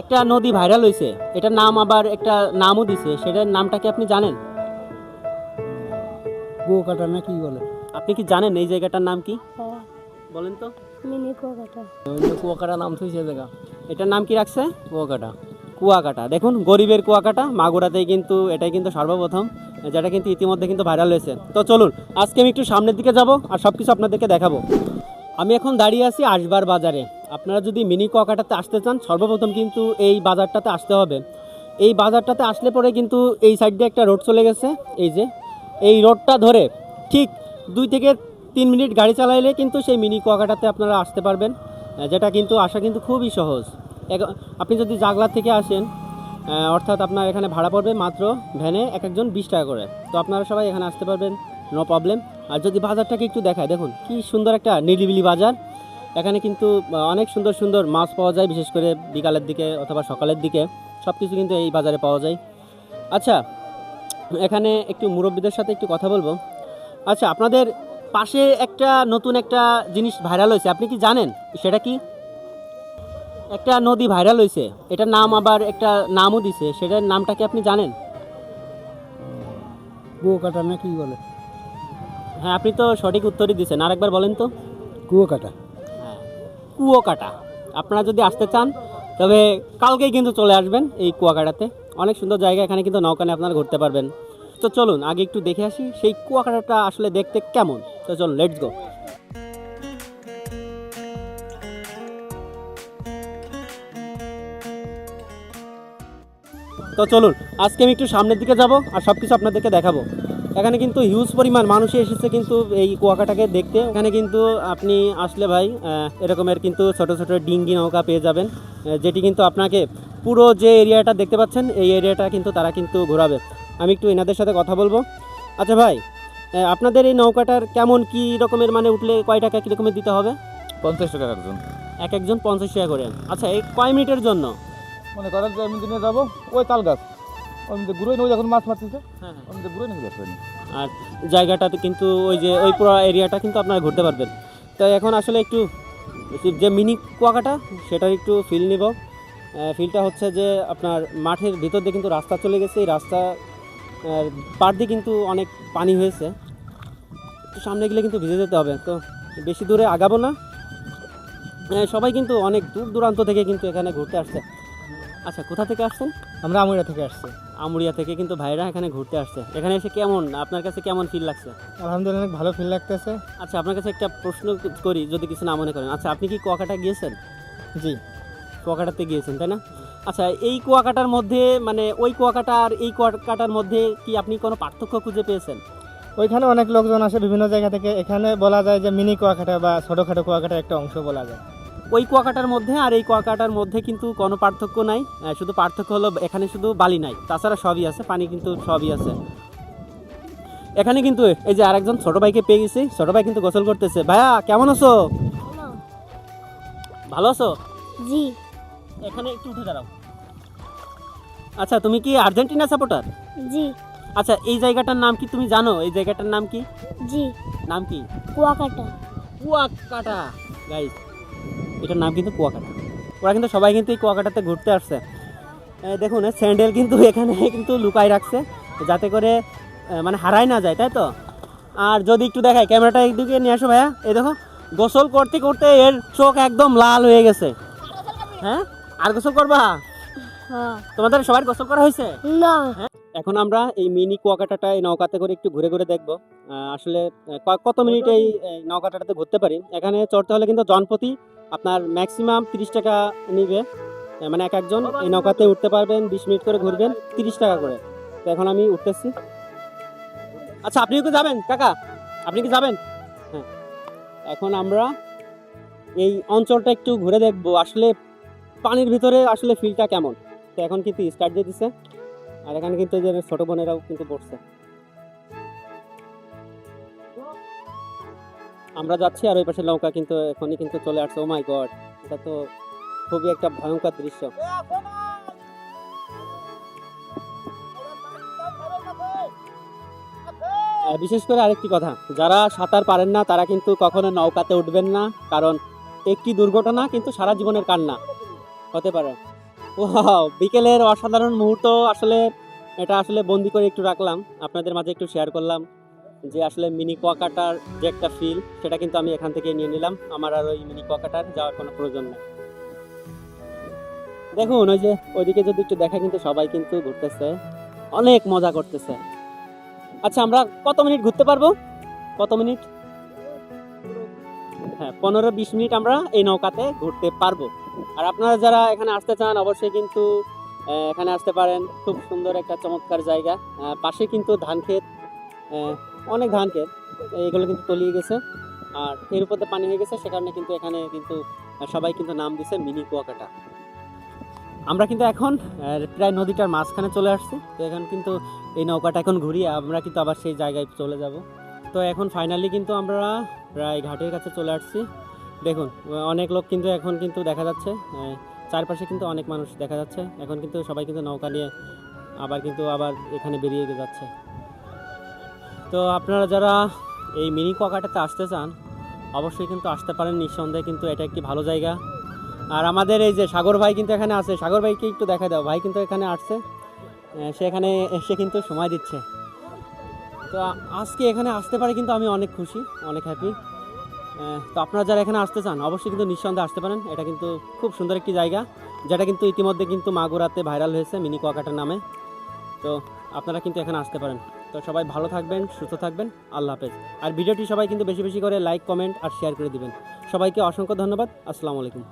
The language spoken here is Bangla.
একটা নদী ভাইরাল হয়েছে এটার নাম আবার একটা নামও দিছে। সেটার নামটা কি আপনি জানেন? কুয়াকাটা না কি বলে? আপনি কি জানেন এই জায়গাটার নাম কি? হ্যাঁ। বলেন তো। মিনি কুয়াকাটা কুয়াকাটা নাম থইছে জায়গা। এটার নাম কি রাখছে? কুয়াকাটা। কুয়াকাটা। দেখুন গরিবের কুয়াকাটা। মাগুরাতেই কিন্তু এটাই কিন্তু সর্বপ্রথম যেটা কিন্তু ইতিমধ্যে কিন্তু ভাইরাল হয়েছে। তো চলুন আজকে আমি একটু সামনের দিকে যাব আর সব কিছু আপনাদেরকে দেখাবো। আমি এখন দাঁড়িয়ে আছি আসবার বাজারে। আপনারা যদি মিনি কুয়াকাটাতে আসতে চান, সর্বপ্রথম কিন্তু এই বাজারটাতে আসতে হবে। এই বাজারটাতে আসলে পরে কিন্তু এই সাইড দিয়ে একটা রোড চলে গেছে। এই যে, এই রোডটা ধরে ঠিক দুই থেকে তিন মিনিট গাড়ি চালাইলে কিন্তু সেই মিনি কুয়াকাটাতে আপনারা আসতে পারবেন। যেটা কিন্তু আসা কিন্তু খুবই সহজ। আপনি যদি জাগলা থেকে আসেন অর্থাৎ আপনার এখানে ভাড়া পড়বে মাত্র ভ্যানে এক একজন বিশ টাকা করে। তো আপনারা সবাই এখানে আসতে পারবেন, নো প্রবলেম। আর যদি বাজারটাকে একটু দেখায়, দেখুন কি সুন্দর একটা নিরিবিলি বাজার। এখানে কিন্তু অনেক সুন্দর সুন্দর মাছ পাওয়া যায় বিশেষ করে বিকালের দিকে অথবা সকালের দিকে। সব কিছু কিন্তু এই বাজারে পাওয়া যায়। আচ্ছা এখানে একটু মুরব্বীদের সাথে একটু কথা বলব। আচ্ছা আপনাদের পাশে একটা নতুন একটা জিনিস ভাইরাল হয়েছে আপনি কি জানেন? সেটা কি? একটা নদী ভাইরাল হয়েছে এটার নাম আবার একটা নামও দিছে সেটার নামটা কি আপনি জানেন? কুয়াকাটা না কি বলে? হ্যাঁ আপনি তো সঠিক উত্তরই দিচ্ছেন আরেকবার বলেন তো। কুয়াকাটা কুয়োকাটা। আপনারা যদি আসতে চান, তবে কালকেই কিন্তু চলে আসবেন এই কুয়াকাটাতে। অনেক সুন্দর জায়গা, এখানে কিন্তু নৌকানে আপনারা ঘুরতে পারবেন। তো চলুন, আগে একটু দেখে আসি সেই কুয়াকাটাটা আসলে দেখতে কেমন। তো চলুন লেটস গো তো চলুন, আজকে আমি একটু সামনের দিকে যাব আর সব কিছু আপনাদেরকে দেখাবো। এখানে কিন্তু হিউজ পরিমাণ মানুষই এসেছে কিন্তু এই কুয়াকাটাকে দেখতে। এখানে কিন্তু আপনি আসলে ভাই এরকমের কিন্তু ছোট ছোট ডিঙ্গি নৌকা পেয়ে যাবেন যেটি কিন্তু আপনাকে পুরো যে এরিয়াটা দেখতে পাচ্ছেন এই এরিয়াটা কিন্তু তারা কিন্তু ঘোরাবে। আমি একটু এনাদের সাথে কথা বলব। আচ্ছা ভাই আপনাদের এই নৌকাটার কেমন কি রকমের মানে উঠলে কয় টাকা কীরকমের দিতে হবে? পঞ্চাশ টাকা একজন। এক একজন পঞ্চাশ টাকা করে। আচ্ছা এই কয় মিনিটের জন্য? মনে করেন আমি দিনে যাব ওই তাল গাছ। মধ্যে ঘুরে নেব যখন মাছ মারতেছে। হ্যাঁ মধ্যে ঘুরে নিয়ে যাচ্ছে আর জায়গাটাতে কিন্তু ওই যে ওই পুরো এরিয়াটা কিন্তু আপনারা ঘুরতে পারবেন। তো এখন আসলে একটু যে মিনি কুয়াকাটা সেটার একটু ফিল নিব। ফিলটা হচ্ছে যে আপনার মাঠের ভিতর দিয়ে কিন্তু রাস্তা চলে গেছে। এই রাস্তা পার দিয়ে কিন্তু অনেক পানি হয়েছে। একটু সামনে গেলে কিন্তু ভিজে যেতে হবে। তো বেশি দূরে আগাবো না। সবাই কিন্তু অনেক দূর দূরান্ত থেকে কিন্তু এখানে ঘুরতে আসছে। আচ্ছা কোথা থেকে আসছেন? আমরা আমুরা থেকে আসছি। আমুরিয়া থেকে কিন্তু ভাইরা এখানে ঘুরতে আসছে। এখানে এসে কেমন? আপনার কাছে কেমন ফিল লাগছে? আলহামদুলিল্লাহ ভালো ফিল লাগতেছে। আচ্ছা আপনার কাছে একটা প্রশ্ন করি যদি কিছু না মনে করেন। আচ্ছা আপনি কি কুয়াকাটা গিয়েছেন? জি। কুয়াকাটাতে গিয়েছেন তাই না? আচ্ছা এই কুয়াকাটার মধ্যে মানে ওই কুয়াকাটা আর এই কুয়াকাটার মধ্যে কি আপনি কোনো পার্থক্য খুঁজে পেয়েছেন? ওইখানে অনেক লোকজন আসে বিভিন্ন জায়গা থেকে। এখানে বলা যায় যে মিনি কুয়াকাটা বা ছোটোখাটো কুয়াকাটার একটা অংশ বলা যায়। ওই কুয়াকাটার মধ্যে আর এই কুয়াকাটার মধ্যে কিন্তু কোনো পার্থক্য নাই। শুধু পার্থক্য হলো এখানে শুধু বালি নাই তাছাড়া সবই আছে পানি কিন্তু সবই আছে। এখানে কিন্তু এই যে আরেকজন ছোট ভাইকে পেয়ে গেছি ছোট ভাই কিন্তু গোসল করতেছে। ভাইয়া কেমন আছো? ভালো আছো? জি। এখানে একটু উঠে দাঁড়াও। আচ্ছা তুমি কি আর্জেন্টিনা সাপোর্টার? জি। আচ্ছা এই জায়গাটার নাম কি তুমি জানো? এই জায়গাটার নাম কি? জি। নাম কি? কুয়াকাটা। কুয়াকাটা। গাইস এটার নাম কিন্তু কুয়াকাটা। ওরা কিন্তু সবাই কিন্তু এই কুয়াকাটাতে ঘুরতে আসছে। দেখুন স্যান্ডেল কিন্তু এখানে কিন্তু লুকাই রাখছে যাতে করে মানে হারাই না যায় তাই তো? আর যদি একটু দেখায় ক্যামেরাটা একদিকে নিয়ে আসো ভাইয়া। এই দেখো গোসল করতে করতে এর চোখ একদম লাল হয়ে গেছে। হ্যাঁ? আর গোসল করবা? হ্যাঁ। তোমাদের সবার গোসল করা হয়েছে? না। এখন আমরা এই মিনি কুয়াকাটাটা এই নৌকাতে করে একটু ঘুরে ঘুরে দেখব। আসলে কত মিনিট এই এই নৌকাটাতে ঘুরতে পারি? এখানে চড়তে হলে কিন্তু জনপ্রতি আপনার ম্যাক্সিমাম তিরিশ টাকা নিবে। মানে এক একজন এই নৌকাতে উঠতে পারবেন, বিশ মিনিট করে ঘুরবেন, তিরিশ টাকা করে। তো এখন আমি উঠতেছি। আচ্ছা আপনিও কি যাবেন, কাকা? আপনি কি যাবেন? হ্যাঁ। এখন আমরা এই অঞ্চলটা একটু ঘুরে দেখব, আসলে পানির ভিতরে আসলে ফিলটা কেমন। তো এখন কিন্তু স্টার্ট দিয়ে দিছে। আর এখানে কিন্তু যে ছোট বোনেরাও কিন্তু পড়ছে আমরা যাচ্ছি আর ওই পাশে নৌকা কিন্তু এখনই কিন্তু চলে আসছে। ও মাই গড এটা তো খুবই একটা ভয়ঙ্কর দৃশ্য। বিশেষ করে আরেকটি কথা, যারা সাঁতার পারেন না, তারা কিন্তু কখনো নৌকাতে উঠবেন না, কারণ একটি দুর্ঘটনা কিন্তু সারা জীবনের কান্না হতে পারে। ওয়াও বিকেলের অসাধারণ মুহূর্ত আসলে, এটা আসলে বন্দি করে একটু রাখলাম। আপনাদের মাঝে একটু শেয়ার করলাম। যে আসলে মিনি কোয়াকাটার যে একটা ফিল সেটা কিন্তু আমি এখান থেকে নিয়ে নিলাম। আমার আর ওই মিনি কুয়াকাটার যাওয়ার কোনো প্রয়োজন নেই। দেখুন, ওই যে ওইদিকে যদি একটু দেখা কিন্তু সবাই কিন্তু ঘুরতেছে। অনেক মজা করতেছে। আচ্ছা আমরা কত মিনিট ঘুরতে পারব? কত মিনিট? হ্যাঁ পনেরো বিশ মিনিট আমরা এই নৌকাতে ঘুরতে পারব। আর আপনারা যারা এখানে আসতে চান, অবশ্যই কিন্তু এখানে আসতে পারেন। খুব সুন্দর একটা চমৎকার জায়গা। পাশে কিন্তু ধান ক্ষেত অনেক ধান ক্ষেত এগুলো কিন্তু তলিয়ে গেছে আর এর উপর পানি হয়ে গেছে, সে কারণে কিন্তু এখানে কিন্তু সবাই কিন্তু নাম দিছে মিনি কুয়াকাটা। আমরা কিন্তু এখন প্রায় নদীটার মাঝখানে চলে আসছি, তো এখন কিন্তু এই নৌকাটা এখন ঘুরিয়ে আমরা কিন্তু আবার সেই জায়গায় চলে যাব। তো এখন ফাইনালি কিন্তু আমরা প্রায় ঘাটের কাছে চলে আসছি। দেখুন, অনেক লোক কিন্তু এখন কিন্তু দেখা যাচ্ছে চারপাশে কিন্তু অনেক মানুষ দেখা যাচ্ছে। এখন কিন্তু সবাই কিন্তু নৌকা নিয়ে আবার কিন্তু আবার এখানে বেরিয়ে যাচ্ছে। তো আপনারা যারা এই মিনি কুয়াকাটাতে আসতে চান, অবশ্যই কিন্তু আসতে পারেন নিঃসন্দেহে, কিন্তু এটা একটি ভালো জায়গা। আর আমাদের এই যে সাগর ভাই কিন্তু এখানে আছে, সাগর ভাইকে একটু দেখা দাও, ভাই কিন্তু এখানে আসছে। সে এখানে এসে কিন্তু সময় দিচ্ছে। তো আজকে এখানে আসতে পারে কিন্তু আমি অনেক খুশি, অনেক হ্যাপি তো আপনারা যারা এখানে আসতে চান, অবশ্যই কিন্তু নিঃসন্দেহে আসতে পারেন। এটা কিন্তু খুব সুন্দর একটি জায়গা, যেটা কিন্তু ইতিমধ্যে কিন্তু মাগুরাতে ভাইরাল হয়েছে মিনি কুয়াকাটার নামে। তো আপনারা কিন্তু এখানে আসতে পারেন। তো সবাই ভালো থাকবেন, সুস্থ থাকবেন, আল্লাহ হাফেজ। আর ভিডিওটি সবাই কিন্তু বেশি বেশি করে লাইক কমেন্ট আর শেয়ার করে দিবেন। সবাইকে অসংখ্য ধন্যবাদ, আসসালামু আলাইকুম।